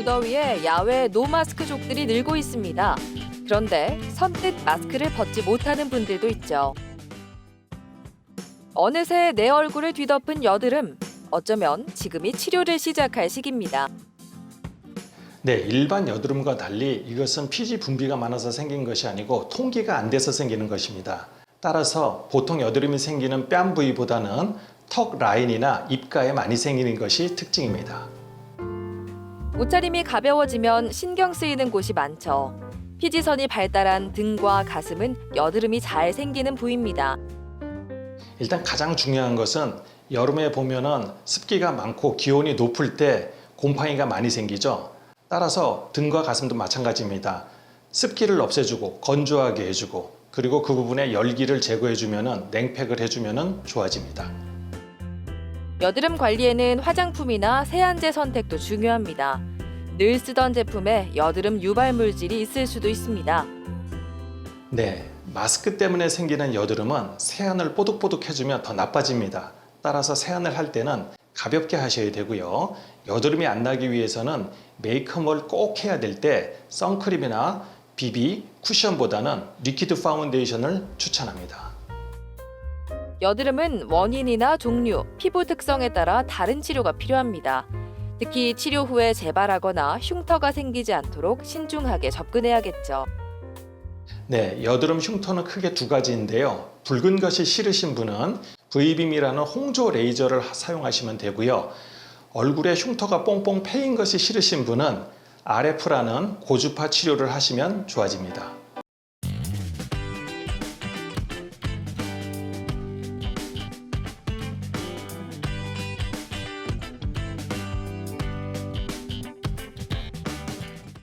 무더위에 야외 노마스크족들이 늘고 있습니다. 그런데 선뜻 마스크를 벗지 못하는 분들도 있죠. 어느새 내 얼굴을 뒤덮은 여드름. 어쩌면 지금이 치료를 시작할 시기입니다. 네, 일반 여드름과 달리 이것은 피지 분비가 많아서 생긴 것이 아니고 통기가 안 돼서 생기는 것입니다. 따라서 보통 여드름이 생기는 뺨 부위보다는 턱 라인이나 입가에 많이 생기는 것이 특징입니다. 옷차림이 가벼워지면 신경 쓰이는 곳이 많죠. 피지선이 발달한 등과 가슴은 여드름이 잘 생기는 부위입니다. 일단 가장 중요한 것은 여름에 보면은 습기가 많고 기온이 높을 때 곰팡이가 많이 생기죠. 따라서 등과 가슴도 마찬가지입니다. 습기를 없애주고 건조하게 해주고 그리고 그 부분에 열기를 제거해주면은 냉팩을 해주면은 좋아집니다. 여드름 관리에는 화장품이나 세안제 선택도 중요합니다. 늘 쓰던 제품에 여드름 유발 물질이 있을 수도 있습니다. 네, 마스크 때문에 생기는 여드름은 세안을 뽀득뽀득 해주면 더 나빠집니다. 따라서 세안을 할 때는 가볍게 하셔야 되고요. 여드름이 안 나기 위해서는 메이크업을 꼭 해야 될 때 선크림이나 비비, 쿠션보다는 리퀴드 파운데이션을 추천합니다. 여드름은 원인이나 종류, 피부 특성에 따라 다른 치료가 필요합니다. 특히 치료 후에 재발하거나 흉터가 생기지 않도록 신중하게 접근해야겠죠. 네, 여드름 흉터는 크게 두 가지인데요. 붉은 것이 싫으신 분은 V빔이라는 홍조 레이저를 사용하시면 되고요. 얼굴에 흉터가 뽕뽕 패인 것이 싫으신 분은 RF라는 고주파 치료를 하시면 좋아집니다.